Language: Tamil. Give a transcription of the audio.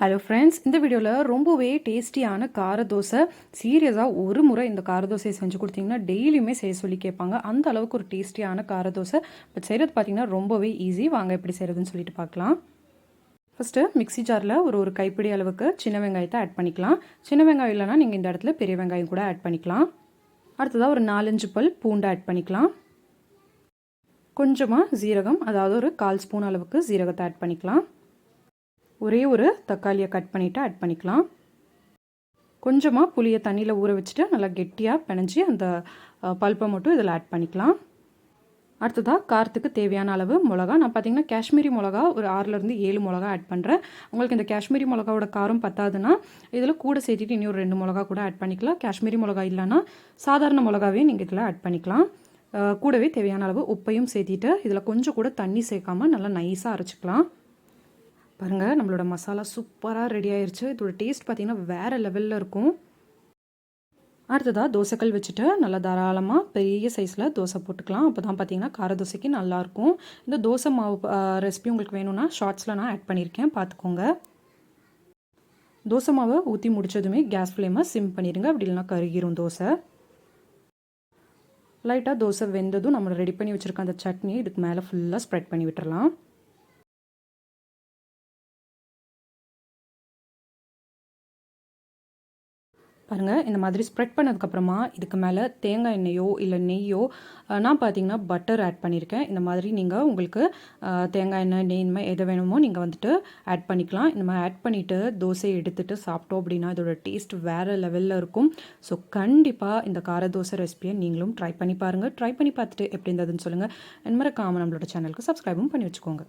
ஹலோ ஃப்ரெண்ட்ஸ் இந்த வீடியோவில் ரொம்பவே டேஸ்டியான கார தோசை. சீரியஸாக ஒரு முறை இந்த கார தோசையை செஞ்சு கொடுத்தீங்கன்னா டெய்லியுமே செய்ய சொல்லி கேட்பாங்க. அந்த அளவுக்கு ஒரு டேஸ்டியான கார தோசை. பட் செய்கிறது பார்த்தீங்கன்னா ரொம்பவே ஈஸி. வாங்க எப்படி செய்கிறதுன்னு சொல்லிட்டு பார்க்கலாம் ஃபஸ்ட்டு மிக்ஸி ஜாரில் ஒரு ஒரு கைப்பிடி அளவுக்கு சின்ன வெங்காயத்தை ஆட் பண்ணிக்கலாம். சின்ன வெங்காயம் இல்லைனா நீங்கள் இந்த இடத்துல பெரிய வெங்காயம் கூட ஆட் பண்ணிக்கலாம். அடுத்ததாக ஒரு நாலஞ்சு பல் பூண்டு ஆட் பண்ணிக்கலாம். கொஞ்சமாக ஜீரகம் அதாவது ஒரு கால் ஸ்பூன் அளவுக்கு ஜீரகத்தை ஆட் பண்ணிக்கலாம். ஒரே ஒரு தக்காளியை கட் பண்ணிவிட்டு ஆட் பண்ணிக்கலாம். கொஞ்சமாக புளியை தண்ணியில் ஊற வச்சுட்டு நல்லா கெட்டியாக பிணைஞ்சி அந்த பல்ப்பை மட்டும் இதில் ஆட் பண்ணிக்கலாம். அடுத்ததாக காரத்துக்கு தேவையான அளவு மிளகா. நான் பார்த்தீங்கன்னா காஷ்மீரி மிளகா ஒரு ஆறுலேருந்து ஏழு மிளகா ஆட் பண்ணுறேன் உங்களுக்கு இந்த காஷ்மீரி மிளகாவோட காரம் பத்தாதுன்னா இதில் கூட சேர்த்துட்டு இன்னும் ஒரு ரெண்டு மிளகா கூட ஆட் பண்ணிக்கலாம். காஷ்மீரி மிளகா இல்லைன்னா சாதாரண மிளகாவே நீங்கள் இதில் ஆட் பண்ணிக்கலாம். கூடவே தேவையான அளவு உப்பையும் சேர்த்திட்டு இதில் கொஞ்சம் கூட தண்ணி சேர்க்காமல் நல்லா நைஸாக அரைச்சிக்கலாம். பாருங்கள் நம்மளோட மசாலா சூப்பராக ரெடி ஆயிடுச்சு இதோட டேஸ்ட் பார்த்திங்கன்னா வேறு லெவலில் இருக்கும். அடுத்ததாக தோசைக்கல் வச்சுட்டு நல்லா தாராளமாக பெரிய சைஸில் தோசை போட்டுக்கலாம். அப்போ தான் பார்த்தீங்கன்னா கார தோசைக்கு நல்லாயிருக்கும் இந்த தோசை மாவு ரெசிபி உங்களுக்கு வேணும்னா ஷார்ட்ஸில் நான் ஆட் பண்ணியிருக்கேன் பார்த்துக்கோங்க தோசை மாவை ஊற்றி முடித்ததுமே கேஸ் ஃப்ளேமை சிம் பண்ணிடுங்க அப்படி இல்லைனா கருகிரும் தோசை. லைட்டாக தோசை வெந்ததும் நம்ம ரெடி பண்ணி வச்சுருக்க அந்த சட்னியை இதுக்கு மேலே ஃபுல்லாக ஸ்ப்ரெட் பண்ணி விட்டுறலாம். பாருங்கள் இந்த மாதிரி ஸ்ப்ரெட் பண்ணதுக்கப்புறமா இதுக்கு மேலே தேங்காய் எண்ணெயோ இல்லை நெய்யோ நான் பார்த்தீங்கன்னா பட்டர் ஆட் பண்ணியிருக்கேன் இந்த மாதிரி நீங்கள் உங்களுக்கு தேங்காய் எண்ணெய் நெய் இனிமேல் எது வேணுமோ நீங்கள் வந்துட்டு ஆட் பண்ணிக்கலாம். இந்த மாதிரி ஆட் பண்ணிவிட்டு தோசையை எடுத்துகிட்டு சாப்பிட்டோம் அப்படின்னா இதோட டேஸ்ட் வேறு லெவலில் இருக்கும். ஸோ கண்டிப்பாக இந்த கார தோசை ரெசிபியை நீங்களும் ட்ரை பண்ணி பாருங்கள் ட்ரை பண்ணி பார்த்துட்டு எப்படி இருந்ததுன்னு சொல்லுங்கள் என்ன மறக்காமல் நம்மளோட சேனலுக்கு சப்ஸ்கிரைபும் பண்ணி வச்சுக்கோங்க.